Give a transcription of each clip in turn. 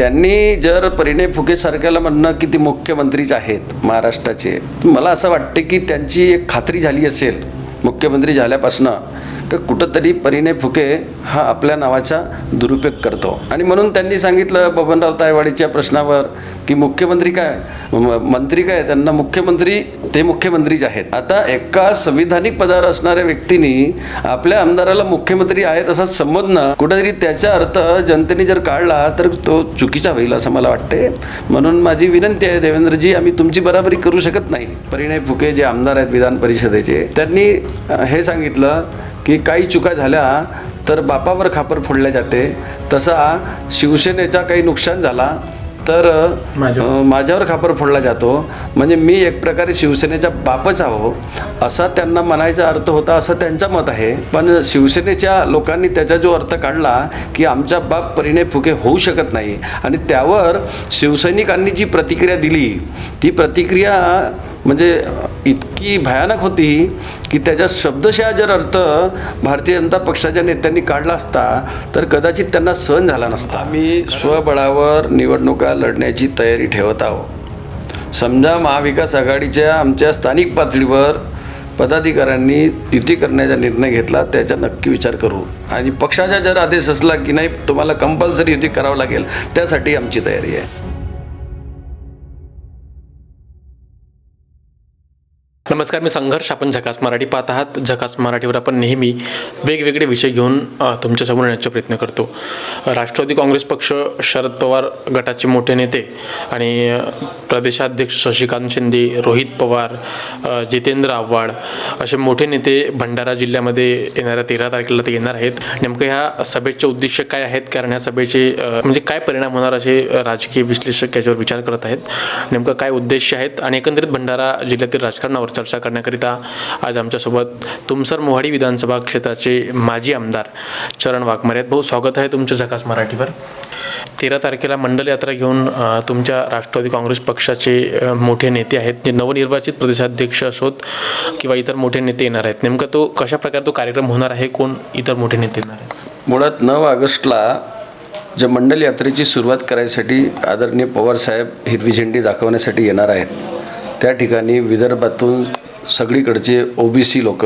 त्यांनी जर परिणय फुकेसारख्याला म्हणणं की ते मुख्यमंत्रीच आहेत महाराष्ट्राचे मला असं वाटते की त्यांची एक खात्री झाली असेल मुख्यमंत्री झाल्यापासनं तर कुठंतरी परिणय फुके हा आपल्या नावाचा दुरुपयोग करतो. आणि म्हणून त्यांनी सांगितलं बबनराव तायवाडीच्या प्रश्नावर की मुख्यमंत्री काय? मंत्री काय? त्यांना मुख्यमंत्री ते मुख्यमंत्रीच आहेत. आता एका संविधानिक पदावर असणाऱ्या व्यक्तीने आपल्या आमदाराला मुख्यमंत्री आहेत असा संबोधणं कुठेतरी त्याचा अर्थ जनतेने जर काढला तर तो चुकीचा होईल असं मला वाटते. म्हणून माझी विनंती आहे देवेंद्रजी आम्ही तुमची बराबरी करू शकत नाही. परिणय फुके जे आमदार आहेत विधान परिषदेचे त्यांनी हे सांगितलं की काही चुका झाल्या तर बापावर खापर फोडल्या जाते. तसा शिवसेनेचा काही नुकसान झाला तर माझ्यावर. खापर फोडला जातो. म्हणजे मी एक प्रकारे शिवसेनेचा बापच आहो असा त्यांना म्हणायचा अर्थ होता असं त्यांचं मत आहे. पण शिवसेनेच्या लोकांनी त्याचा जो अर्थ काढला की आमचा बाप परिणय फुके होऊ शकत नाही. आणि त्यावर शिवसैनिकांनी जी प्रतिक्रिया दिली ती प्रतिक्रिया म्हणजे इतकी भयानक होती की त्याच्या शब्दशः जर अर्थ भारतीय जनता पक्षाच्या नेत्यांनी काढला असता तर कदाचित त्यांना सहन झाला नसता. आम्ही स्वबळावर निवडणुका लढण्याची तयारी ठेवत आहोत. समजा महाविकास आघाडीच्या आमच्या स्थानिक पातळीवर पदाधिकाऱ्यांनी युती करण्याचा निर्णय घेतला त्याचा नक्की विचार करू. आणि पक्षाचा जर आदेश असला की नाही तुम्हाला कंपल्सरी युती करावं लागेल त्यासाठी आमची तयारी आहे. नमस्कार मी संघर्ष. आपण झकास मराठी पाहत आहात. झकास मराठीवर आपण नेहमी वेगवेगळे विषय घेऊन तुमच्यासमोर येण्याचा प्रयत्न करतो. राष्ट्रवादी काँग्रेस पक्ष शरद पवार गटाचे मोठे नेते आणि प्रदेशाध्यक्ष शशिकांत शिंदे रोहित पवार जितेंद्र आव्हाड असे मोठे नेते भंडारा जिल्ह्यामध्ये येणाऱ्या तेरा तारखेला ते येणार आहेत. नेमकं ह्या सभेचे उद्दिष्ट काय आहेत? कारण ह्या सभेचे म्हणजे काय परिणाम होणार असे राजकीय विश्लेषक याच्यावर विचार करत आहेत? नेमकं काय उद्देश आहेत? आणि एकंदरीत भंडारा जिल्ह्यातील राजकारणावर चर्चा करण्याकरिता आज आमच्यासोबत तुमसर मोहाडी विधानसभा क्षेत्राचे माजी आमदार चरण वाघमारे आहेत. भाऊ स्वागत आहे तुमचं झकास मराठीवर. तेरा तारखेला मंडल यात्रा घेऊन तुमच्या राष्ट्रवादी काँग्रेस पक्षाचे मोठे नेते आहेत. जे नवनिर्वाचित प्रदेशाध्यक्ष असोत किंवा इतर मोठे नेते येणार आहेत. नेमका तो कशा प्रकारे तो कार्यक्रम होणार आहे? कोण इतर मोठे नेते येणार आहेत? मुळात नऊ ऑगस्टला ज्या मंडल यात्रेची सुरुवात करायसाठी आदरणीय पवारसाहेब हिरवी झेंडी दाखवण्यासाठी येणार आहेत. त्या ठिकाणी विदर्भातून सगळीकडचे ओबीसी लोक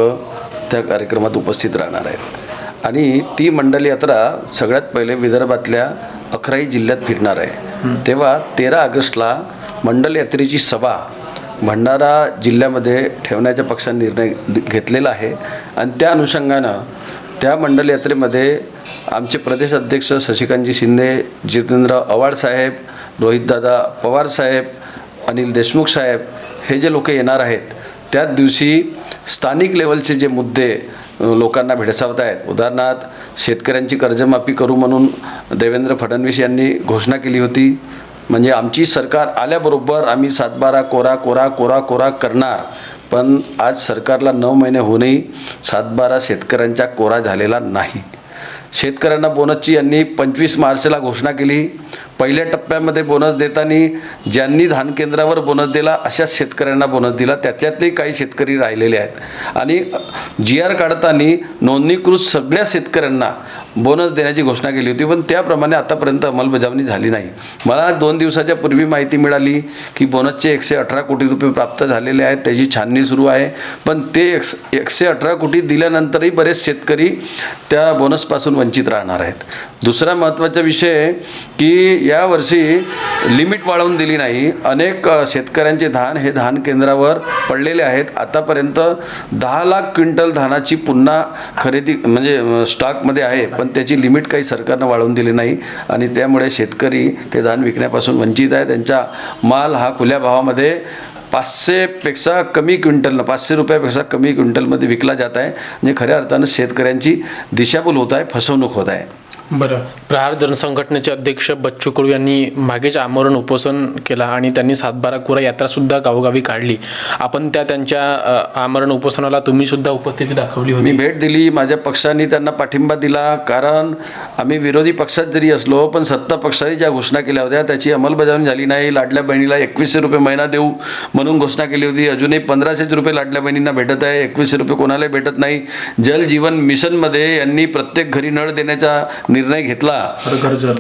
त्या कार्यक्रमात उपस्थित राहणार आहेत. आणि ती मंडल यात्रा सगळ्यात पहिले विदर्भातल्या अकराई जिल्ह्यात फिरणार आहे. तेव्हा तेरा ऑगस्टला मंडल यात्रेची सभा भंडारा जिल्ह्यामध्ये ठेवण्याच्या पक्षाने निर्णय घेतलेला आहे. आणि त्या अनुषंगानं त्या मंडल यात्रेमध्ये आमचे प्रदेश अध्यक्ष शशिकांतजी शिंदे जितेंद्र आव्हाड साहेब रोहितदादा पवार साहेब अनिल देशमुख साहेब हे जे लोक येणार आहेत त्याच दिवशी स्थानिक लेवलचे जे मुद्दे लोकांना भेडसावत आहेत. उदाहरणार्थ शेतकऱ्यांची कर्जमाफी करू म्हणून देवेंद्र फडणवीस यांनी घोषणा केली होती. म्हणजे आमची सरकार आल्याबरोबर आम्ही सातबारा कोरा कोरा कोरा कोरा करणार. पण आज सरकारला नऊ महिने होऊनही सातबारा शेतकऱ्यांचा कोरा झालेला नाही. शेतकऱ्यांना बोनसची यांनी पंचवीस मार्चला घोषणा केली. पहिल्या टप्प्यामध्ये बोनस देताना ज्यांनी धान केंद्रावर बोनस दिला अशाच शेतकऱ्यांना बोनस दिला. त्याच्यातले काही शेतकरी राहिलेले आहेत. आणि जी आर काढताना नोंदणीकृत सगळ्या शेतकऱ्यांना बोनस देण्याची घोषणा केली होती पण त्याप्रमाणे आतापर्यंत अंमलबजावणी झाली नाही. मला दोन दिवसाच्या पूर्वी माहिती मिळाली की बोनसचे एकशे अठरा कोटी रुपये प्राप्त झालेले आहेत त्याची छाननी सुरू आहे. पण ते एकस एकशे अठरा कोटी दिल्यानंतरही बरेच शेतकरी त्या बोनसपासून वंचित राहणार आहेत. दुसरा महत्त्वाचा विषय की यावर्षी लिमिट वाढवून दिली नाही. अनेक शेतकऱ्यांचे धान हे धान केंद्रावर पडलेले आहेत. आतापर्यंत दहा लाख क्विंटल धानाची पुन्हा खरेदी म्हणजे स्टॉकमध्ये आहे. पण त्याची लिमिट काही सरकारनं वाढवून दिली नाही. आणि त्यामुळे शेतकरी ते धान विकण्यापासून वंचित आहे. त्यांचा माल हा खुल्या भावामध्ये पाचशेपेक्षा कमी क्विंटलनं पाचशे रुपयापेक्षा कमी क्विंटलमध्ये विकला जात आहे. म्हणजे खऱ्या अर्थानं शेतकऱ्यांची दिशाभूल होत आहे फसवणूक होत आहे. बरं. प्रहार जनसंघटनेचे अध्यक्ष बच्चू कडू यांनी मागेच आमरण उपोषण केला आणि त्यांनी सातबारा कोरा यात्रासुद्धा गावोगावी काढली. आपण त्या त्यांच्या आमरण उपोषणाला तुम्ही सुद्धा उपस्थिती दाखवली मी होती भेट दिली माझ्या पक्षाने त्यांना पाठिंबा दिला कारण आम्ही विरोधी पक्षात जरी असलो पण सत्ता पक्षाने ज्या घोषणा केल्या होत्या त्याची अंमलबजावणी झाली नाही. लाडल्या बहिणीला एकवीसशे रुपये महिना देऊ म्हणून घोषणा केली होती. अजूनही पंधराशेच रुपये लाडल्या बहिणींना भेटत आहे एकवीसशे रुपये कोणालाही भेटत नाही. जल जीवन मिशनमध्ये यांनी प्रत्येक घरी नळ देण्याचा निर्णय घेतला.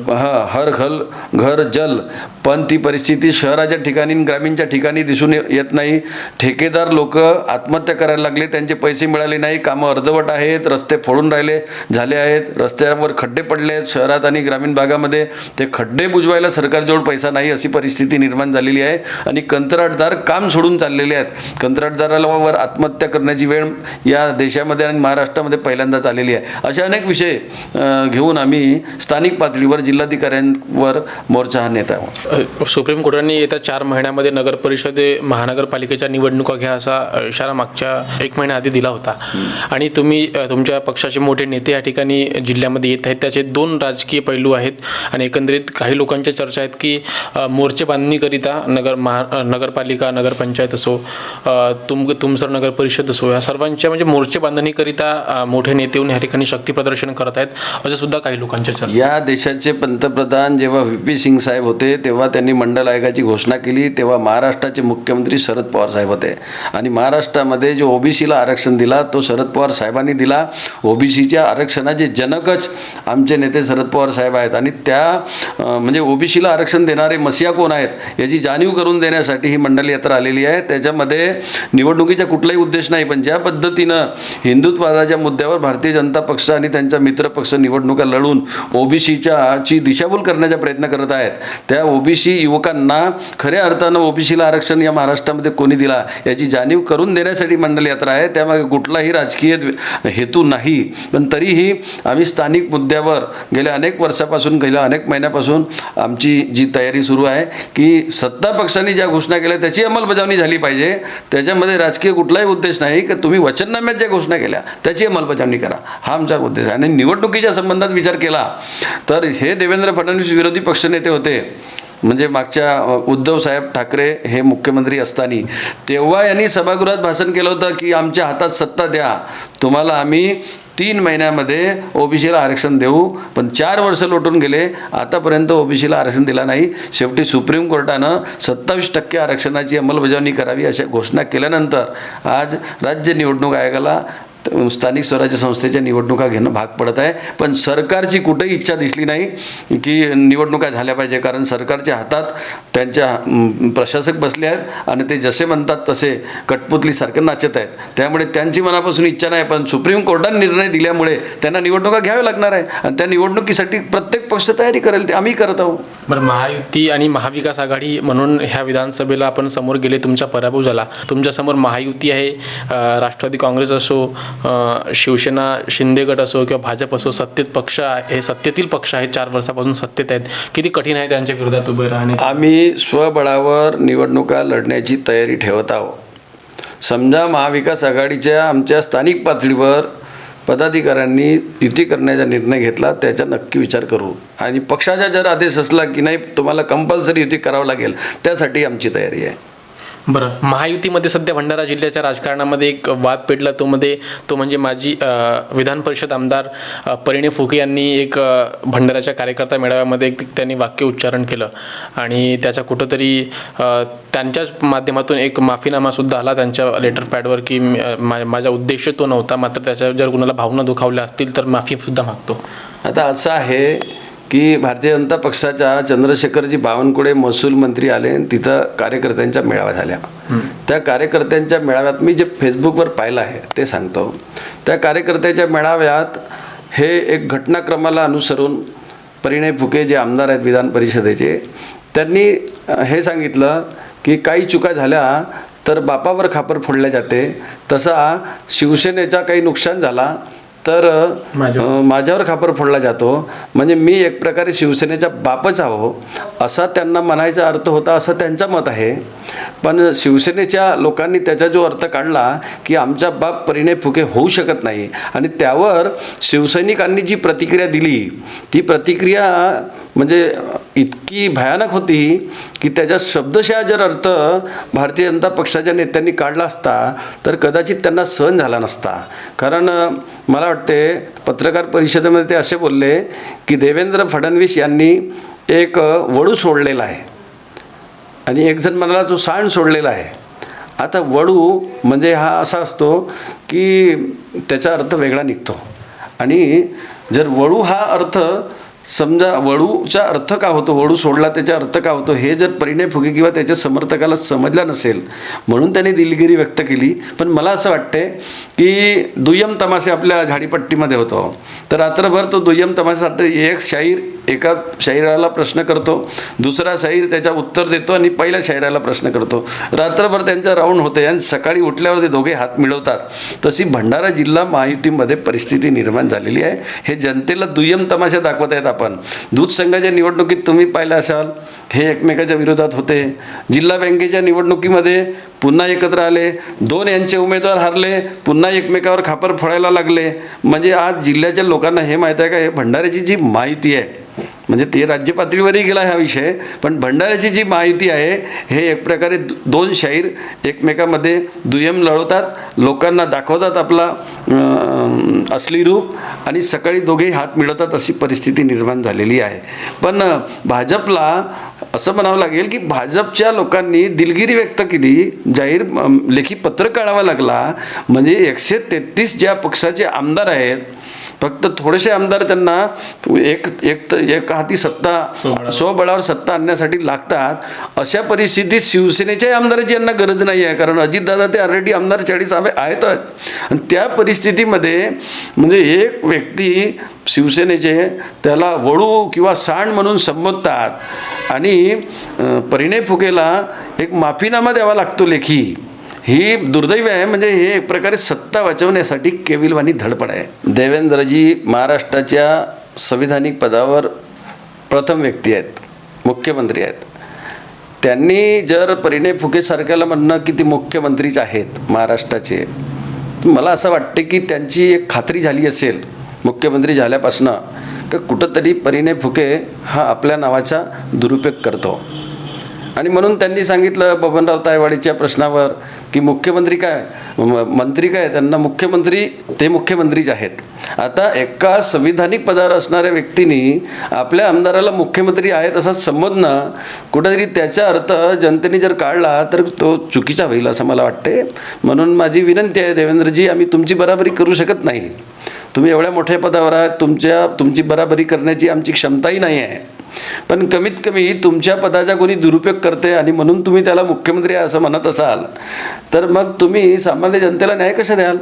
हा हर घल घर जल. पण ती परिस्थिती शहराच्या ठिकाणी ग्रामीणच्या ठिकाणी दिसून येत नाही. ठेकेदार लोक आत्महत्या करायला लागले त्यांचे पैसे मिळाले नाही कामं अर्धवट आहेत रस्ते फोडून राहिले झाले आहेत रस्त्यावर खड्डे पडले आहेत शहरात आणि ग्रामीण भागामध्ये. ते खड्डे बुजवायला सरकारजवळ पैसा नाही अशी परिस्थिती निर्माण झालेली आहे. आणि कंत्राटदार काम सोडून चाललेले आहेत. कंत्राटदारावर आत्महत्या करण्याची वेळ या देशामध्ये आणि महाराष्ट्रामध्ये पहिल्यांदाच आलेली आहे. असे अनेक विषय घेऊन आम्ही स्थानिक पातळीवर जिल्हाधिकाऱ्यांवर मोर्चा हा नेत आहोत. सुप्रीम कोर्टाने येत्या चार महिन्यामध्ये नगर परिषद महानगरपालिकेच्या निवडणुका घ्या असा इशारा मागच्या एक महिन्याआधी दिला होता. आणि तुम्ही तुमच्या पक्षाचे मोठे नेते या ठिकाणी जिल्ह्यामध्ये येत आहेत. त्याचे दोन राजकीय पैलू आहेत आणि एकंदरीत काही लोकांच्या चर्चा आहेत की मोर्चे बांधणीकरिता नगर महा नगरपालिका नगरपंचायत असो तुम तुमसर नगर परिषद असो या सर्वांच्या म्हणजे मोर्चे बांधणीकरिता मोठे नेते येऊन या ठिकाणी शक्ती प्रदर्शन करत आहेत. असं सुद्धा काही लोकांच्या या देशाचे पंतप्रधान जेव्हा व्ही पी सिंग साहेब होते तेव्हा त्यांनी मंडल आयोगाची घोषणा केली तेव्हा महाराष्ट्राचे मुख्यमंत्री शरद पवार साहेब होते. आणि महाराष्ट्रामध्ये जो ओबीसीला आरक्षण दिला तो शरद पवार साहेबांनी दिला. ओबीसीच्या आरक्षणाचे जनकच आमचे नेते शरद पवार साहेब आहेत. आणि त्या म्हणजे ओबीसीला आरक्षण देणारे मसिया कोण आहेत याची जाणीव करून देण्यासाठी ही मंडल यात्रा आलेली आहे. त्याच्यामध्ये निवडणुकीचा कुठलाही उद्देश नाही पण ज्या पद्धतीनं हिंदुत्ववादाच्या मुद्द्यावर भारतीय जनता पक्ष आणि त्यांचा मित्रपक्ष निवडणुका लढून ओबीसीच्या ची दिशाभूल करण्याचा प्रयत्न करत आहेत. त्या ओबीसी युवकांना खऱ्या अर्थानं ओबीसीला आरक्षण या महाराष्ट्रामध्ये कोणी दिला याची जाणीव करून देण्यासाठी मंडल यात्रा आहे. त्यामागे कुठलाही राजकीय हेतू नाही. पण तरीही आम्ही स्थानिक मुद्द्यावर गेल्या अनेक वर्षापासून गेल्या अनेक महिन्यापासून आमची जी तयारी सुरू आहे की सत्ता पक्षाने ज्या घोषणा केल्या त्याची अंमलबजावणी झाली पाहिजे. त्याच्यामध्ये राजकीय कुठलाही उद्देश नाही की तुम्ही वचननाम्यात ज्या घोषणा केल्या त्याची अंमलबजावणी करा. हा आमचा उद्देश आहे. आणि निवडणुकीच्या संबंधात विचार केला. तर हे देवेंद्र फडणवीस विरोधी पक्षनेते होते. म्हणजे मागच्या उद्धव साहेब ठाकरे हे मुख्यमंत्री असताना. तेव्हा यांनी सभागृहात भाषण केलं होतं की आमच्या हातात सत्ता द्या. तुम्हाला आम्ही तीन महिन्यामध्ये ओबीसीला आरक्षण देऊ. पण चार वर्ष लोटून गेले. आतापर्यंत ओबीसीला आरक्षण दिला नाही. शेवटी सुप्रीम कोर्टानं सत्तावीस टक्के आरक्षणाची अंमलबजावणी करावी अशा घोषणा केल्यानंतर आज राज्य निवडणूक आयोगाला स्थानिक स्वराज्य संस्थेच्या निवडणुका घेणं भाग पडत आहे. पण सरकारची कुठेही इच्छा दिसली नाही की निवडणुका झाल्या पाहिजे. कारण सरकारच्या हातात त्यांच्या प्रशासक बसले आहेत आणि ते जसे म्हणतात तसे कठपुतलीसारखं नाचत आहेत. त्यामुळे त्यांची मनापासून इच्छा नाही पण सुप्रीम कोर्टाने निर्णय दिल्यामुळे त्यांना निवडणुका घ्याव्या लागणार आहे. आणि त्या निवडणुकीसाठी प्रत्येक पक्ष तयारी करेल ते आम्ही करत आहोत. बरं महायुती आणि महाविकास आघाडी म्हणून ह्या विधानसभेला आपण समोर गेले तुमचा पराभव झाला. तुमच्यासमोर महायुती आहे राष्ट्रवादी काँग्रेस असो शिवसेना शिंदे गट असो किंवा भाजप असो सत्तेत पक्ष आहे सत्तेतील पक्ष आहेत चार वर्षापासून सत्तेत आहेत. किती कठीण आहे त्यांच्या विरोधात उभे राहणे? आम्ही स्वबळावर निवडणुका लढण्याची तयारी ठेवत आहोत. समजा महाविकास आघाडीच्या आमच्या स्थानिक पातळीवर पदाधिकाऱ्यांनी युती करण्याचा निर्णय घेतला त्याचा नक्की विचार करू. आणि पक्षाचा जर आदेश असला की नाही तुम्हाला कंपल्सरी युती करावं लागेल त्यासाठी आमची तयारी आहे. बरं. महायुतीमध्ये सध्या भंडारा जिल्ह्याच्या राजकारणामध्ये एक वाद पेटला. तो मध्ये तो म्हणजे माजी विधान परिषद आमदार अ, परिणय फुके यांनी एक भंडाराच्या कार्यकर्ता मेळाव्यामध्ये एक त्यांनी वाक्य उच्चारण केलं. आणि त्याचा कुठंतरी त्यांच्याच माध्यमातून एक माफीनामासुद्धा आला त्यांच्या लेटर पॅडवर की माझा उद्देश तो नव्हता मात्र त्याच्या जर कुणाला भावना दुखावल्या असतील तर माफीसुद्धा मागतो. आता असं आहे की भारतीय जनता पक्षाच्या चंद्रशेखरजी बावनकुळे महसूल मंत्री आले तिथं कार्यकर्त्यांच्या मेळावा झाल्या. त्या कार्यकर्त्यांच्या मेळाव्यात मी जे फेसबुकवर पाहिलं आहे ते सांगतो. त्या कार्यकर्त्याच्या मेळाव्यात हे एक घटनाक्रमाला अनुसरून परिणय फुके जे आमदार आहेत विधान परिषदेचे त्यांनी हे सांगितलं की काही चुका झाल्या तर बापावर खापर फोडल्या जाते. तसा शिवसेनेचा काही नुकसान झाला तर माझ्यावर. खापर फोडला जातो. म्हणजे मी एक प्रकारे शिवसेनेचा बापच आहो. असा त्यांना म्हणायचा अर्थ होता असं त्यांचं मत आहे. पण शिवसेनेच्या लोकांनी त्याचा जो अर्थ काढला की आमचा बाप परिणय फुके होऊ शकत नाही. आणि त्यावर शिवसैनिकांनी जी प्रतिक्रिया दिली ती प्रतिक्रिया म्हणजे इतकी भयानक होती की त्याचा शब्दशः जर अर्थ भारतीय जनता पक्षाच्या नेत्यांनी काढला असता तर कदाचित त्यांना सहन झाला नसता. कारण मला वाटते पत्रकार परिषदेमध्ये ते असे बोलले की देवेंद्र फडणवीस यांनी एक वडू सोडलेला आहे. आणि एकजण म्हणाला तो सांड सोडलेला आहे. आता वडू म्हणजे हा असा असतो की त्याचा अर्थ वेगळा निघतो. आणि जर वळू हा अर्थ समजा वळूचा अर्थ का होतो? वळू सोडला त्याचा अर्थ का होतो? हे जर परिणय फुगे किंवा त्याच्या समर्थकाला समजला नसेल म्हणून त्याने दिलगिरी व्यक्त केली. पण मला असं वाटते की दुय्यम तमाशे आपल्या झाडीपट्टीमध्ये होतो. तर रात्रभर तो दुय्यम तमाशासाठी एक शाहीर एका शाहिराला प्रश्न करतो दुसरा शाहीर त्याच्या उत्तर देतो आणि पहिल्या शाहिराला प्रश्न करतो. रात्रभर त्यांचा राऊंड होते आणि सकाळी उठल्यावर ते दोघे हात मिळवतात. तशी भंडारा जिल्हा महायुतीमध्ये परिस्थिती निर्माण झालेली आहे. हे जनतेला दुय्यम तमाशा दाखवत आहेत आपण दूध संघाच्या निवडणुकीत तुम्ही पाहिलं असाल हे एकमेकाच्या विरोधात होते. जिल्हा बँकेच्या निवडणुकीमध्ये पुन्हा एकत्र आले. दोन यांचे उमेदवार हारले पुन्हा एकमेकावर खापर फळायला लागले. म्हणजे आज जिल्ह्याच्या लोकांना हे माहीत आहे का? हे भंडाऱ्याची जी माहिती आहे म्हणजे ते राज्य पातळीवरही गेला हा विषय पण भंडाऱ्याची जी माहिती आहे हे एक प्रकारे दोन शाहीर एकमेकामध्ये दुय्यम लढवतात लोकांना दाखवतात आपला असली रूप आणि सकाळी दोघेही हात मिळवतात अशी परिस्थिती निर्माण झालेली आहे. पण भाजपला असं म्हणावं लागेल की भाजपच्या लोकांनी दिलगिरी व्यक्त केली जाहीर लेखी पत्र काढावा लागला म्हणजे एकशे तेहतीस ज्या पक्षाचे आमदार आहेत फक्त थोडेसे आमदार त्यांना एक एक एक हाती सत्ता स्वबळावर. सत्ता आणण्यासाठी लागतात. अशा परिस्थितीत शिवसेनेच्याही आमदाराची यांना गरज नाही आहे. कारण अजितदादा ते ऑलरेडी आमदार चाळीस हवे आहेतच. आणि त्या परिस्थितीमध्ये म्हणजे एक व्यक्ती शिवसेनेचे त्याला वळू किंवा सांड म्हणून संबोधतात. आणि परिणय फुकेला एक माफीनामा द्यावा लागतो लेखी. ही दुर्दैव आहे म्हणजे हे एक प्रकारे सत्ता वाचवण्यासाठी केविलवाणी धडपड आहे. देवेंद्रजी महाराष्ट्राच्या संविधानिक पदावर प्रथम व्यक्ती आहेत मुख्यमंत्री आहेत. त्यांनी जर परिणय फुकेसारख्याला म्हणणं की ते मुख्यमंत्रीच आहेत महाराष्ट्राचे मला असं वाटते की त्यांची एक खात्री झाली असेल मुख्यमंत्री झाल्यापासनं का कुठंतरी परिणय फुके हा आपल्या नावाचा दुरुपयोग करतो. आणि म्हणून त्यांनी सांगितलं बबनराव तायवाडीच्या प्रश्नावर की मुख्यमंत्री काय? मंत्री काय? त्यांना मुख्यमंत्री ते मुख्यमंत्रीच आहेत. आता एका संविधानिक पदावर असणाऱ्या व्यक्तीने आपल्या आमदाराला मुख्यमंत्री आहेत असं संबोधणं कुठेतरी त्याचा अर्थ जनतेने जर काढला तर तो चुकीचा होईल असं मला वाटते. म्हणून माझी विनंती आहे देवेंद्रजी आम्ही तुमची बराबरी करू शकत नाही. तुम्ही एवढ्या मोठ्या पदावर आहात तुमच्या तुमची बराबरी करण्याची आमची क्षमताही नाही आहे. पण कमीत कमी तुमच्या पदाचा कोणी दुरुपयोग करते आणि म्हणून तुम्ही त्याला मुख्यमंत्री आहे असं म्हणत असाल तर मग तुम्ही सामान्य जनतेला न्याय कसा द्याल?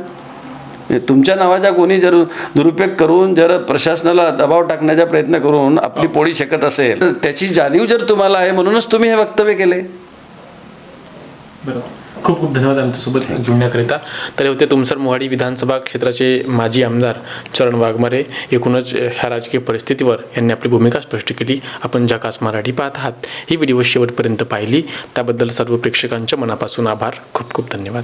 हे तुमच्या नावाचा कोणी जर दुरुपयोग करून जर प्रशासनाला दबाव टाकण्याचा प्रयत्न करून आपली पोळी शेकत असेल तर त्याची जाणीव जर तुम्हाला आहे म्हणूनच तुम्ही हे वक्तव्य केले. बरोबर. खूप खूप धन्यवाद आमच्यासोबत जुळण्याकरिता. तर हे होते तुमसर मोहाडी विधानसभा क्षेत्राचे माजी आमदार चरण वाघमारे. एकूणच ह्या राजकीय परिस्थितीवर यांनी आपली भूमिका स्पष्ट केली. आपण जकास मराठी पाहत आहात. ही व्हिडिओ शेवटपर्यंत पाहिली. त्याबद्दल सर्व प्रेक्षकांच्या मनापासून आभार. खूप खूप धन्यवाद.